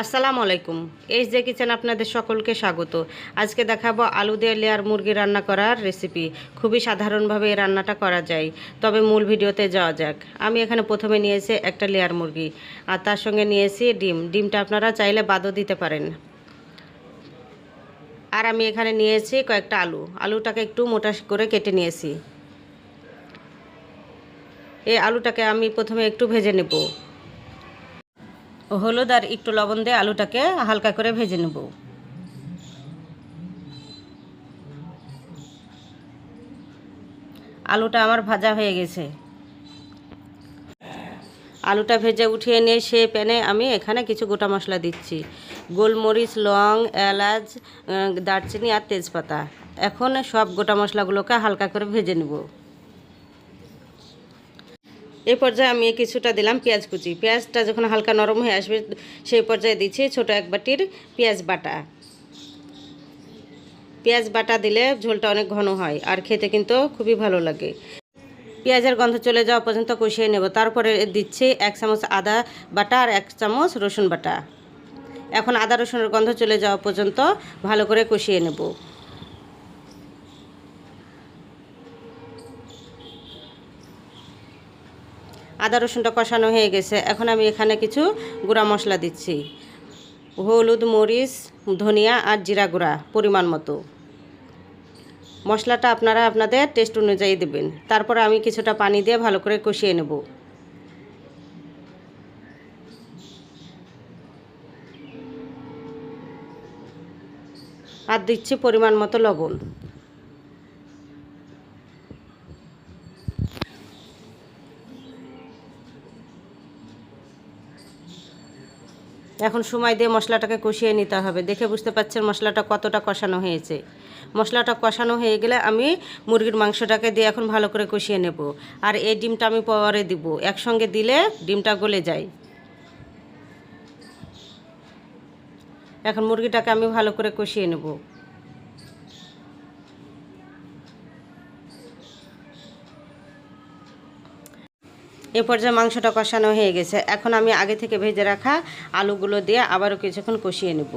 আসসালামু আলাইকুম। এইচ যে কিচেন আপনাদের সকলকে স্বাগত। আজকে দেখাবো আলু দিয়ে লেয়ার মুরগি রান্না করার রেসিপি খুবই সাধারণভাবে এই রান্নাটা করা যায়। তবে মূল ভিডিওতে যাওয়া যাক। আমি এখানে প্রথমে নিয়েছি একটা লেয়ার মুরগি, আর তার সঙ্গে নিয়েছি ডিম। ডিমটা আপনারা চাইলে বাদও দিতে পারেন। আর আমি এখানে নিয়েছি কয়েকটা আলু। আলুটাকে একটু মোটা করে কেটে নিয়েছি। এই আলুটাকে আমি প্রথমে একটু ভেজে নেব। হলুদ আর একটু লবণ দিয়ে আলুটাকে হালকা করে ভেজে নেব। আলুটা আমার ভাজা হয়ে গেছে। আলুটা ভেজে উঠিয়ে নিয়ে সে প্যানে আমি এখানে কিছু গোটা মশলা দিচ্ছি। গোলমরিচ, লং, এলাচ দারচিনি আর তেজপাতা। এখন সব গোটা মশলাগুলোকে হালকা করে ভেজে নেব। এই পর্যায়ে আমি কিছুটা দিলাম পেঁয়াজ কুচি। পেঁয়াজটা যখন হালকা নরম হয়ে আসবে, সেই পর্যায়ে দিচ্ছি ছোট এক বাটির পেঁয়াজ বাটা। পেঁয়াজ বাটা দিলে ঝোলটা অনেক ঘন হয় আর খেতে কিন্তু খুবই ভালো লাগে। পেঁয়াজের গন্ধ চলে যাওয়া পর্যন্ত কষিয়ে নেব। তারপরে দিচ্ছি এক চামচ আদা বাটা আর এক চামচ রসুন বাটা। এখন আদা রসুনের গন্ধ চলে যাওয়া পর্যন্ত ভালো করে কষিয়ে নেব। আদা রসুনটা কষানো হয়ে গেছে। এখন আমি এখানে কিছু গুঁড়া মশলা দিচ্ছি। হলুদ, মরিচ, ধনিয়া আর জিরা গুঁড়া পরিমাণ মতো। মশলাটা আপনারা আপনাদের টেস্ট অনুযায়ী দেবেন। তারপর আমি কিছুটা পানি দিয়ে ভালো করে কষিয়ে নেব। আর দিচ্ছি পরিমাণ মতো লবণ। এখন সময় দিয়ে মশলাটাকে কষিয়ে নিতে হবে। দেখে বুঝতে পারছেন মশলাটা কতটা কষানো হয়েছে। মশলাটা কষানো হয়ে গেলে আমি মুরগির মাংসটাকে দিয়ে এখন ভালো করে কষিয়ে নেব। আর এই ডিমটা আমি পরে দিব। একসঙ্গে দিলে ডিমটা গলে যায়। এখন মুরগিটাকে আমি ভালো করে কষিয়ে নেব। এ পর্যায়ে মাংসটা কষানো হয়ে গেছে। এখন আমি আগে থেকে ভেজে রাখা আলুগুলো দিয়ে আবারও কিছুক্ষণ কষিয়ে নেব।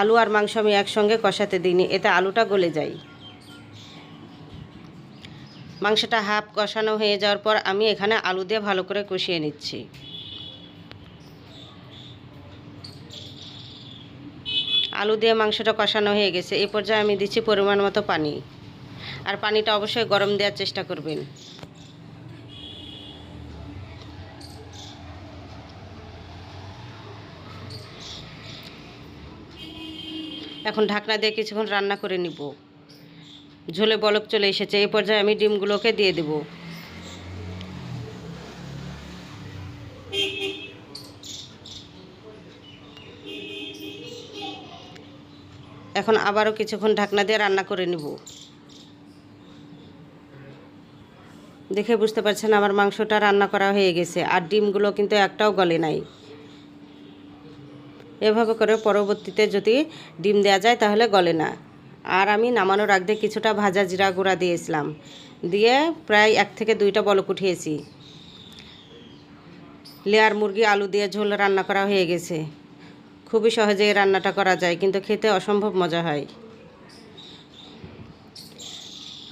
আলু আর মাংস আমি একসঙ্গে কষাতে দিইনি, এতে আলুটা গলে যায়। মাংসটা হাফ কষানো হয়ে যাওয়ার পর আমি এখানে আলু দিয়ে ভালো করে কষিয়ে নিচ্ছি। আলু দিয়ে মাংসটা কষানো হয়ে গেছে এই পর্যায়ে আমি দিচ্ছি পরিমাণ মতো পানি। আর পানিটা অবশ্যই গরম দেওয়ার চেষ্টা করবেন। এখন ঢাকনা দিয়ে কিছুক্ষণ রান্না করে নিব। ঝোলে বলক চলে এসেছে এই পর্যায়ে আমি ডিমগুলোকে দিয়ে দেব। এখন আবারও কিছুক্ষণ ঢাকনা দিয়ে রান্না করে নিব। দেখে বুঝতে পারছেন আমার মাংসটা রান্না করা হয়ে গেছে, আর ডিমগুলো কিন্তু একটাও গলে নাই। এভাবে করে পরবর্তীতে যদি ডিম দেওয়া যায় তাহলে গলে না। আর আমি নামানোর আগ কিছুটা ভাজা জিরা গুঁড়া দিয়েছিলাম। দিয়ে প্রায় এক থেকে দুইটা বলক উঠিয়েছি। লেয়ার মুরগি, আলু দিয়ে ঝোল রান্না করা হয়ে গেছে। খুবই সহজে এই রান্নাটা করা যায়, কিন্তু খেতে অসম্ভব মজা হয়।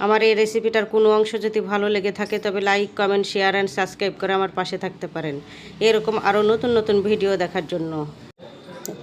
আমার এই রেসিপিটার কোনো অংশ যদি ভালো লেগে থাকে, তবে like, comment, share, and subscribe করে আমার পাশে থাকতে পারেন। এরকম আরও নতুন নতুন ভিডিও দেখার জন্য।